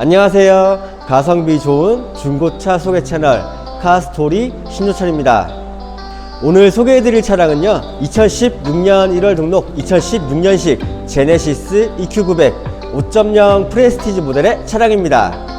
안녕하세요. 가성비 좋은 중고차 소개 채널 카스토리 신조철입니다. 오늘 소개해드릴 차량은요, 2016년 1월 등록 2016년식 제네시스 EQ900 5.0 프레스티지 모델의 차량입니다.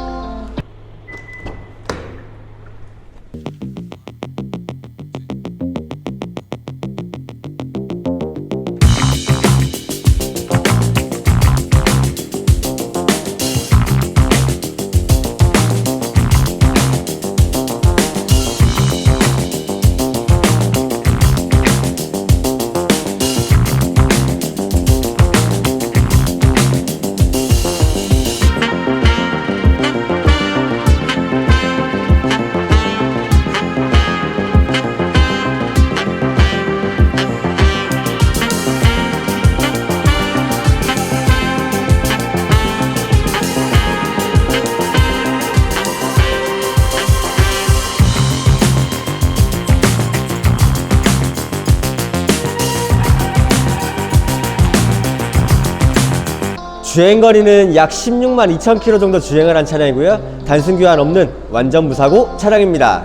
주행거리는 약 16만 2천 킬로 정도 주행을 한 차량이고요. 단순 교환 없는 완전 무사고 차량입니다.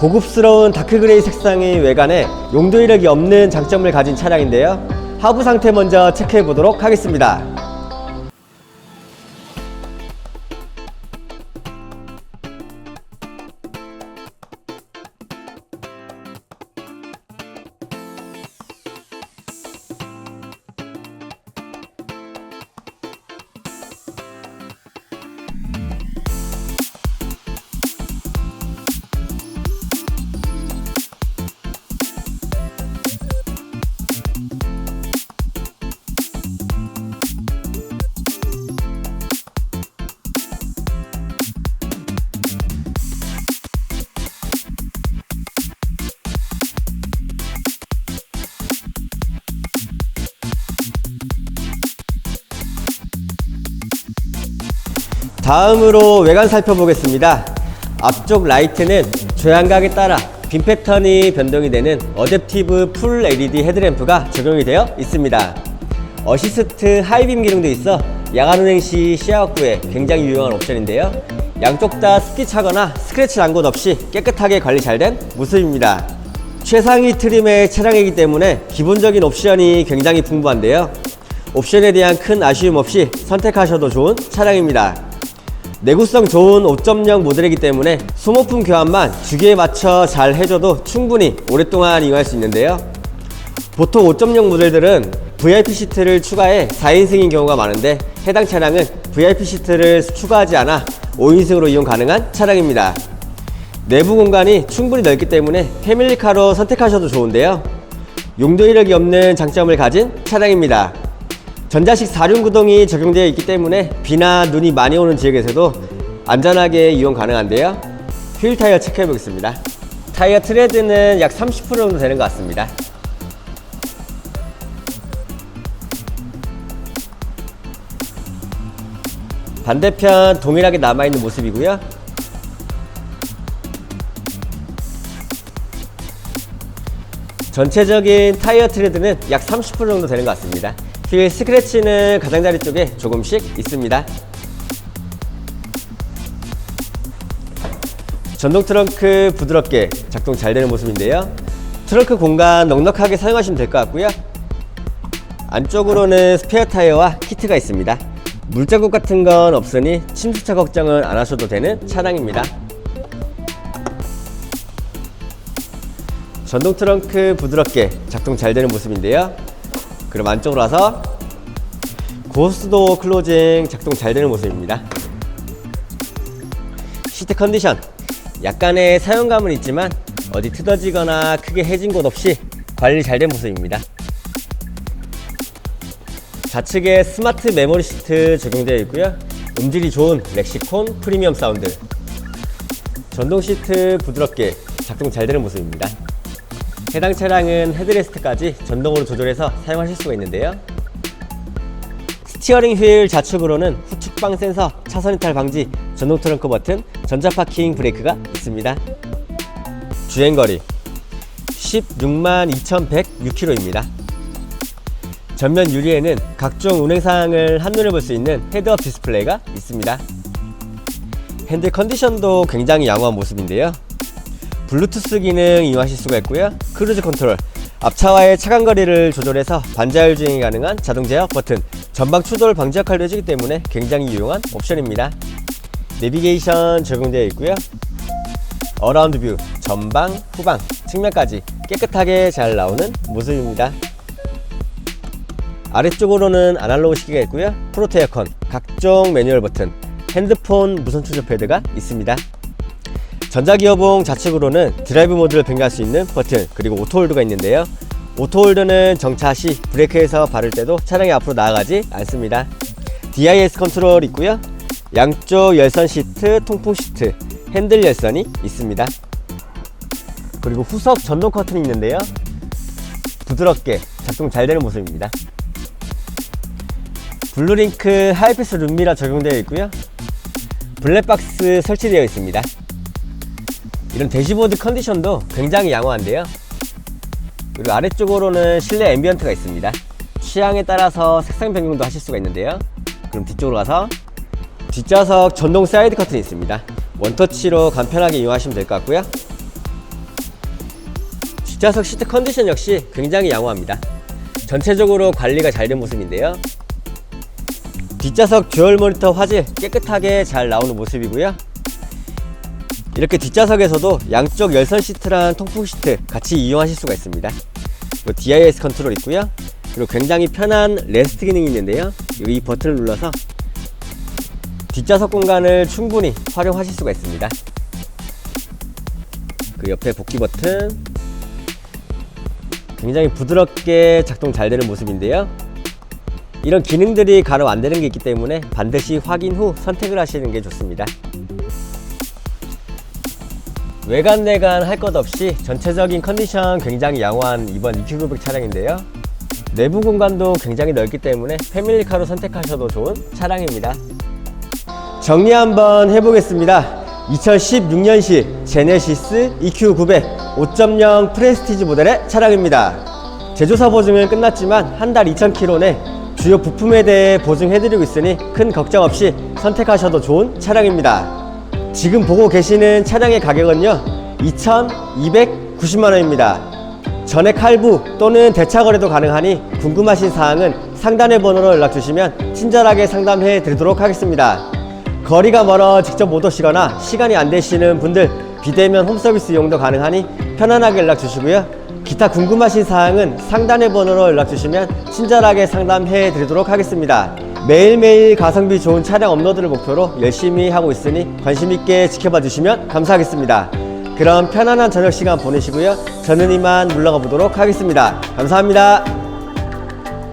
고급스러운 다크그레이 색상의 외관에 용도 이력이 없는 장점을 가진 차량인데요. 하부 상태 먼저 체크해 보도록 하겠습니다. 다음으로 외관 살펴보겠습니다. 앞쪽 라이트는 조향각에 따라 빔 패턴이 변동이 되는 어댑티브 풀 LED 헤드램프가 적용이 되어 있습니다. 어시스트 하이빔 기능도 있어 야간 운행 시 시야 확보에 굉장히 유용한 옵션인데요. 양쪽 다 습기 차거나 스크래치 난 곳 없이 깨끗하게 관리 잘 된 모습입니다. 최상위 트림의 차량이기 때문에 기본적인 옵션이 굉장히 풍부한데요. 옵션에 대한 큰 아쉬움 없이 선택하셔도 좋은 차량입니다. 내구성 좋은 5.0 모델이기 때문에 소모품 교환만 주기에 맞춰 잘 해줘도 충분히 오랫동안 이용할 수 있는데요. 보통 5.0 모델들은 VIP 시트를 추가해 4인승인 경우가 많은데 해당 차량은 VIP 시트를 추가하지 않아 5인승으로 이용 가능한 차량입니다. 내부 공간이 충분히 넓기 때문에 패밀리카로 선택하셔도 좋은데요. 용도 이력이 없는 장점을 가진 차량입니다. 전자식 4륜 구동이 적용되어 있기 때문에 비나 눈이 많이 오는 지역에서도 안전하게 이용 가능한데요. 휠 타이어 체크해 보겠습니다. 타이어 트레드는 약 30% 정도 되는 것 같습니다. 반대편 동일하게 남아있는 모습이고요. 전체적인 타이어 트레드는 약 30% 정도 되는 것 같습니다. 휠 스크래치는 가장자리 쪽에 조금씩 있습니다. 전동 트렁크 부드럽게 작동 잘 되는 모습인데요. 트렁크 공간 넉넉하게 사용하시면 될 것 같고요. 안쪽으로는 스페어 타이어와 키트가 있습니다. 물자국 같은 건 없으니 침수차 걱정은 안 하셔도 되는 차량입니다. 전동 트렁크 부드럽게 작동 잘 되는 모습인데요. 그럼 안쪽으로 와서 고스도 클로징 작동 잘 되는 모습입니다. 시트 컨디션 약간의 사용감은 있지만 어디 트어지거나 크게 해진 곳 없이 관리 잘 된 모습입니다. 좌측에 스마트 메모리 시트 적용되어 있고요. 음질이 좋은 렉시콘 프리미엄 사운드. 전동 시트 부드럽게 작동 잘 되는 모습입니다. 해당 차량은 헤드레스트까지 전동으로 조절해서 사용하실 수가 있는데요. 스티어링 휠 좌측으로는 후측방 센서, 차선 이탈 방지, 전동 트렁크 버튼, 전자 파킹 브레이크가 있습니다. 주행거리 16만 2,106km입니다. 전면 유리에는 각종 운행 사항을 한눈에 볼 수 있는 헤드업 디스플레이가 있습니다. 핸들 컨디션도 굉장히 양호한 모습인데요. 블루투스 기능 이용하실 수가 있고요. 크루즈 컨트롤, 앞차와의 차간 거리를 조절해서 반자율 주행이 가능한 자동 제어 버튼, 전방 추돌 방지 역할도 해주기 때문에 굉장히 유용한 옵션입니다. 내비게이션 적용되어 있고요. 어라운드 뷰, 전방, 후방, 측면까지 깨끗하게 잘 나오는 모습입니다. 아래쪽으로는 아날로그 시계가 있고요. 프로테 에어컨, 각종 매뉴얼 버튼, 핸드폰 무선 충전 패드가 있습니다. 전자기어봉 좌측으로는 드라이브 모드를 변경할 수 있는 버튼 그리고 오토홀드가 있는데요. 오토홀드는 정차 시 브레이크에서 바를 때도 차량이 앞으로 나아가지 않습니다. DIS 컨트롤 있고요. 양쪽 열선 시트, 통풍 시트, 핸들 열선이 있습니다. 그리고 후석 전동 커튼이 있는데요. 부드럽게 작동 잘 되는 모습입니다. 블루링크 하이패스 룸미러 적용되어 있고요. 블랙박스 설치되어 있습니다. 이런 대시보드 컨디션도 굉장히 양호한데요. 그리고 아래쪽으로는 실내 앰비언트가 있습니다. 취향에 따라서 색상 변경도 하실 수가 있는데요. 그럼 뒤쪽으로 가서 뒷좌석 전동 사이드 커튼이 있습니다. 원터치로 간편하게 이용하시면 될 것 같고요. 뒷좌석 시트 컨디션 역시 굉장히 양호합니다. 전체적으로 관리가 잘 된 모습인데요. 뒷좌석 듀얼 모니터 화질 깨끗하게 잘 나오는 모습이고요. 이렇게 뒷좌석에서도 양쪽 열선 시트랑 통풍 시트 같이 이용하실 수가 있습니다. 그리고 DIS 컨트롤 있고요. 그리고 굉장히 편한 레스트 기능이 있는데요. 이 버튼을 눌러서 뒷좌석 공간을 충분히 활용하실 수가 있습니다. 그 옆에 복귀 버튼 굉장히 부드럽게 작동 잘 되는 모습인데요. 이런 기능들이 가로 안 되는 게 있기 때문에 반드시 확인 후 선택을 하시는 게 좋습니다. 외관 내관 할것 없이 전체적인 컨디션 굉장히 양호한 이번 EQ900 차량인데요. 내부 공간도 굉장히 넓기 때문에 패밀리카로 선택하셔도 좋은 차량입니다. 정리 한번 해보겠습니다. 2016년식 제네시스 EQ900 5.0 프레스티지 모델의 차량입니다. 제조사 보증은 끝났지만 한 달 2,000km 내 주요 부품에 대해 보증해드리고 있으니 큰 걱정 없이 선택하셔도 좋은 차량입니다. 지금 보고 계시는 차량의 가격은요 2,290만원입니다. 전액 할부 또는 대차 거래도 가능하니 궁금하신 사항은 상단의 번호로 연락 주시면 친절하게 상담해 드리도록 하겠습니다. 거리가 멀어 직접 못 오시거나 시간이 안 되시는 분들 비대면 홈서비스 이용도 가능하니 편안하게 연락 주시고요. 기타 궁금하신 사항은 상단의 번호로 연락 주시면 친절하게 상담해 드리도록 하겠습니다 매일매일 가성비 좋은 차량 업로드를 목표로 열심히 하고 있으니 관심 있게 지켜봐 주시면 감사하겠습니다. 그럼 편안한 저녁 시간 보내시고요. 저는 이만 물러가 보도록 하겠습니다. 감사합니다.